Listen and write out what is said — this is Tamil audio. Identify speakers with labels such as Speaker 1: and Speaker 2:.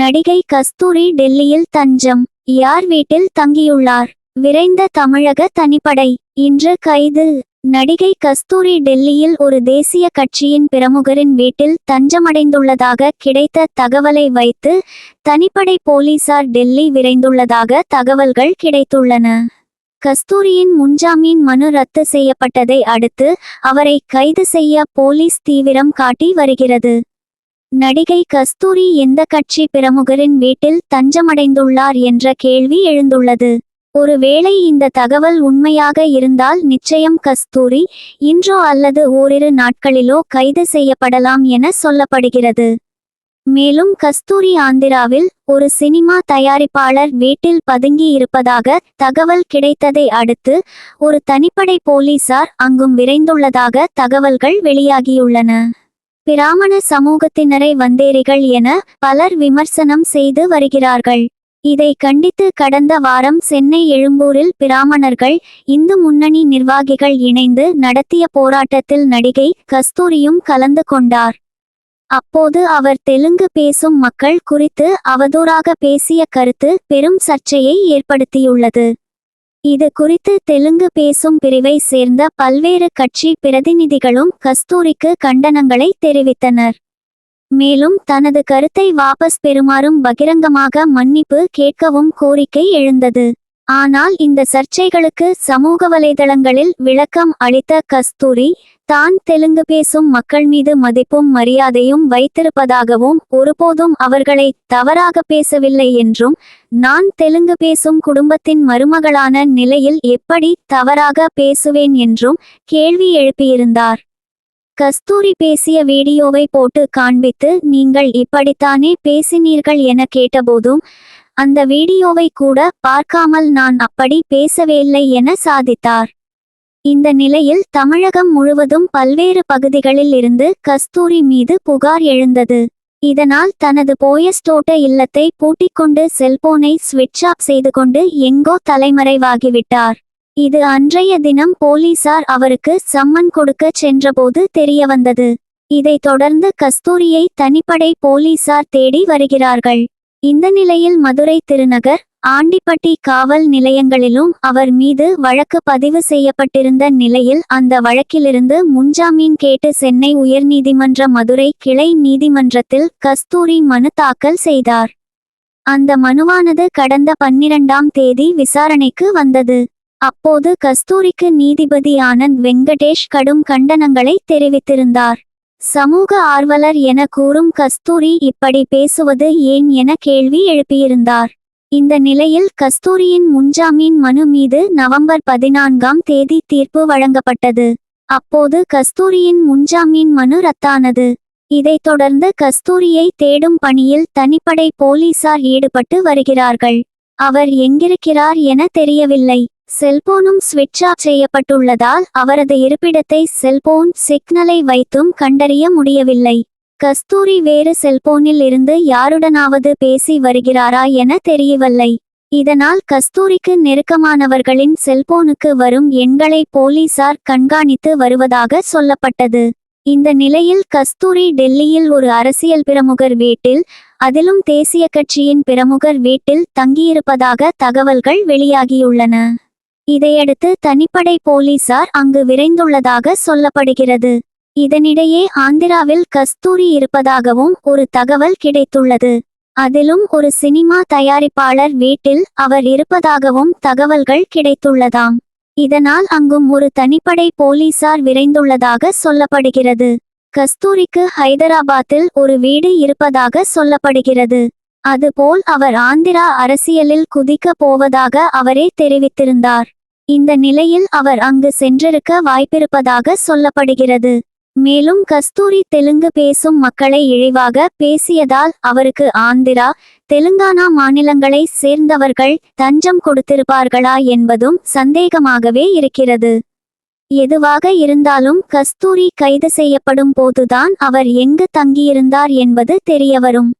Speaker 1: நடிகை கஸ்தூரி டெல்லியில் தஞ்சம். யார் வீட்டில் தங்கியுள்ளார்? விரைந்த தமிழக தனிப்படை. இன்று கைது. நடிகை கஸ்தூரி டெல்லியில் ஒரு தேசிய கட்சியின் பிரமுகரின் வீட்டில் தஞ்சமடைந்துள்ளதாக கிடைத்த தகவலை வைத்து தனிப்படை போலீசார் டெல்லி விரைந்துள்ளதாக தகவல்கள் கிடைத்துள்ளன. கஸ்தூரியின் முன்ஜாமீன் மனு ரத்து செய்யப்பட்டதை அடுத்து அவரை கைது செய்ய போலீஸ் தீவிரம் காட்டி வருகிறது. நடிகை கஸ்தூரி எந்த கட்சி பிரமுகரின் வீட்டில் தஞ்சமடைந்துள்ளார் என்ற கேள்வி எழுந்துள்ளது. ஒருவேளை இந்த தகவல் உண்மையாக இருந்தால் நிச்சயம் கஸ்தூரி இன்றோ அல்லது ஓரிரு நாட்களிலோ கைது செய்யப்படலாம் என சொல்லப்படுகிறது. மேலும் கஸ்தூரி ஆந்திராவில் ஒரு சினிமா தயாரிப்பாளர் வீட்டில் பதுங்கி இருப்பதாக தகவல் கிடைத்ததை அடுத்து ஒரு தனிப்படை போலீசார் அங்கும் விரைந்துள்ளதாக தகவல்கள் வெளியாகியுள்ளன. பிராமண சமூகத்தினரை வந்தேரிகள் என பலர் விமர்சனம் செய்து வருகிறார்கள். இதை கண்டித்து கடந்த வாரம் சென்னை எழும்பூரில் பிராமணர்கள் இந்து முன்னணி நிர்வாகிகள் இணைந்து நடத்திய போராட்டத்தில் நடிகை கஸ்தூரியும் கலந்து கொண்டார். அப்போது அவர் தெலுங்கு பேசும் மக்கள் குறித்து அவதூறாக பேசிய கருத்து பெரும் சர்ச்சையை ஏற்படுத்தியுள்ளது. இது குறித்து தெலுங்கு பேசும் பிரிவை சேர்ந்த பல்வேறு கட்சி பிரதிநிதிகளும் கஸ்தூரிக்கு கண்டனங்களை தெரிவித்தனர். மேலும் தனது கருத்தை வாபஸ் பெறுமாறும் பகிரங்கமாக மன்னிப்பு கேட்கவும் கோரிக்கை எழுந்தது. ஆனால் இந்த சர்ச்சைகளுக்கு சமூக வலைதளங்களில் விளக்கம் அளித்த கஸ்தூரி தான் தெலுங்கு பேசும் மக்கள் மீது மதிப்பும் மரியாதையும் வைத்திருப்பதாகவும் ஒருபோதும் அவர்களை தவறாக பேசவில்லை என்றும் நான் தெலுங்கு பேசும் குடும்பத்தின் மருமகளான நிலையில் எப்படி தவறாக பேசுவேன் என்றும் கேள்வி எழுப்பியிருந்தார். கஸ்தூரி பேசிய வீடியோவை போட்டு காண்பித்து நீங்கள் இப்படித்தானே பேசினீர்கள் என கேட்டபோதும் அந்த வீடியோவை கூட பார்க்காமல் நான் அப்படி பேசவில்லை என சாதித்தார். இந்த நிலையில் தமிழகம் முழுவதும் பல்வேறு பகுதிகளில் இருந்து கஸ்தூரி மீது புகார் எழுந்தது. இதனால் தனது போயஸ்டோட்ட இல்லத்தை பூட்டிக்கொண்டு செல்போனை ஸ்விட்ச் ஆஃப் செய்து கொண்டு எங்கோ தலைமறைவாகிவிட்டார். இது அன்றைய தினம் போலீசார் அவருக்கு சம்மன் கொடுக்க சென்றபோது தெரியவந்தது. இதைத் தொடர்ந்து கஸ்தூரியை தனிப்படை போலீசார் தேடி வருகிறார்கள். இந்த நிலையில் மதுரை திருநகர் ஆண்டிப்பட்டி காவல் நிலையங்களிலும் அவர் மீது வழக்கு பதிவு செய்யப்பட்டிருந்த நிலையில் அந்த வழக்கிலிருந்து முன்ஜாமீன் கேட்டு சென்னை உயர்நீதிமன்ற மதுரை கிளை நீதிமன்றத்தில் கஸ்தூரி மனு தாக்கல் செய்தார். அந்த மனுவானது கடந்த பன்னிரண்டாம் தேதி விசாரணைக்கு வந்தது. அப்போது கஸ்தூரிக்கு நீதிபதி ஆனந்த் வெங்கடேஷ் கடும் கண்டனங்களை தெரிவித்திருந்தார். சமூக ஆர்வலர் என கூறும் கஸ்தூரி இப்படி பேசுவது ஏன் என கேள்வி எழுப்பியிருந்தார். இந்த நிலையில் கஸ்தூரியின் முன்ஜாமீன் மனு மீது நவம்பர் பதினான்காம் தேதி தீர்ப்பு வழங்கப்பட்டது. அப்போது கஸ்தூரியின் முன்ஜாமீன் மனு ரத்தானது. இதைத் தொடர்ந்து கஸ்தூரியை தேடும் பணியில் தனிப்படை போலீசார் ஈடுபட்டு வருகிறார்கள். அவர் எங்கிருக்கிறார் என தெரியவில்லை. செல்போனும் ஸ்விட்ச் ஆஃப் செய்யப்பட்டுள்ளதால் அவரது இருப்பிடத்தை செல்போன் சிக்னலை வைத்தும் கண்டறிய முடியவில்லை. கஸ்தூரி வேறு செல்போனில் இருந்து யாருடனாவது பேசி வருகிறாரா என தெரியவில்லை. இதனால் கஸ்தூரிக்கு நெருக்கமானவர்களின் செல்போனுக்கு வரும் எண்களை போலீசார் கண்காணித்து வருவதாக சொல்லப்பட்டது. இந்த நிலையில் கஸ்தூரி டெல்லியில் ஒரு அரசியல் பிரமுகர் வீட்டில் அதிலும் தேசிய கட்சியின் பிரமுகர் வீட்டில் தங்கியிருப்பதாக தகவல்கள் வெளியாகியுள்ளன. இதையடுத்து தனிப்படை போலீசார் அங்கு விரைந்துள்ளதாக சொல்லப்படுகிறது. இதனிடையே ஆந்திராவில் கஸ்தூரி இருப்பதாகவும் ஒரு தகவல் கிடைத்துள்ளது. அதிலும் ஒரு சினிமா தயாரிப்பாளர் வீட்டில் அவர் இருப்பதாகவும் தகவல்கள் கிடைத்துள்ளதாம். இதனால் அங்கும் ஒரு தனிப்படை போலீசார் விரைந்துள்ளதாக சொல்லப்படுகிறது. கஸ்தூரிக்கு ஹைதராபாத்தில் ஒரு வீடு இருப்பதாக சொல்லப்படுகிறது. அதுபோல் அவர் ஆந்திரா அரசியலில் குதிக்க போவதாக அவரே தெரிவித்திருந்தார். இந்த நிலையில் அவர் அங்கு சென்றிருக்க வாய்ப்பிருப்பதாக சொல்லப்படுகிறது. மேலும் கஸ்தூரி தெலுங்கு பேசும் மக்களை இழிவாக பேசியதால் அவருக்கு ஆந்திரா தெலுங்கானா மாநிலங்களை சேர்ந்தவர்கள் தஞ்சம் கொடுத்திருப்பார்களா என்பதும் சந்தேகமாகவே இருக்கிறது. எதுவாக இருந்தாலும் கஸ்தூரி கைது செய்யப்படும் போதுதான் அவர் எங்கு தங்கியிருந்தார் என்பது தெரியவரும்.